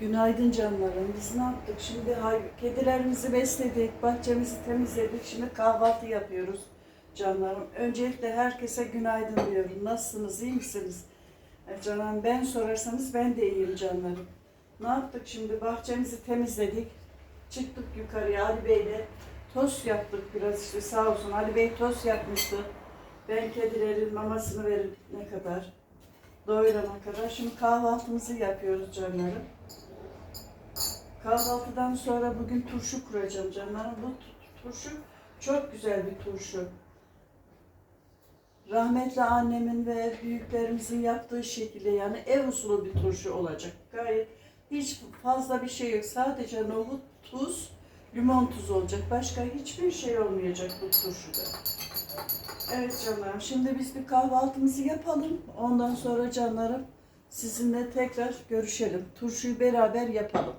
Günaydın canlarım. Biz ne yaptık? Şimdi kedilerimizi besledik, bahçemizi temizledik. Şimdi kahvaltı yapıyoruz canlarım. Öncelikle herkese günaydın diyorum. Nasılsınız? iyi misiniz? E, ben sorarsanız ben de iyiyim canlarım. Ne yaptık şimdi? Bahçemizi temizledik. Çıktık yukarıya Ali Bey'le tost yaptık biraz işte sağ olsun. Ali Bey tost yapmıştı. Ben kedilerin mamasını verip ne kadar doyurana kadar. Şimdi kahvaltımızı yapıyoruz canlarım. Kahvaltıdan sonra bugün turşu kuracağım canlarım. Bu tu- turşu çok güzel bir turşu. Rahmetli annemin ve büyüklerimizin yaptığı şekilde yani ev usulü bir turşu olacak. Gayet hiç fazla bir şey yok. Sadece nohut, tuz, limon tuzu olacak. Başka hiçbir şey olmayacak bu turşuda. Evet canlarım. Şimdi biz bir kahvaltımızı yapalım. Ondan sonra canlarım sizinle tekrar görüşelim. Turşuyu beraber yapalım.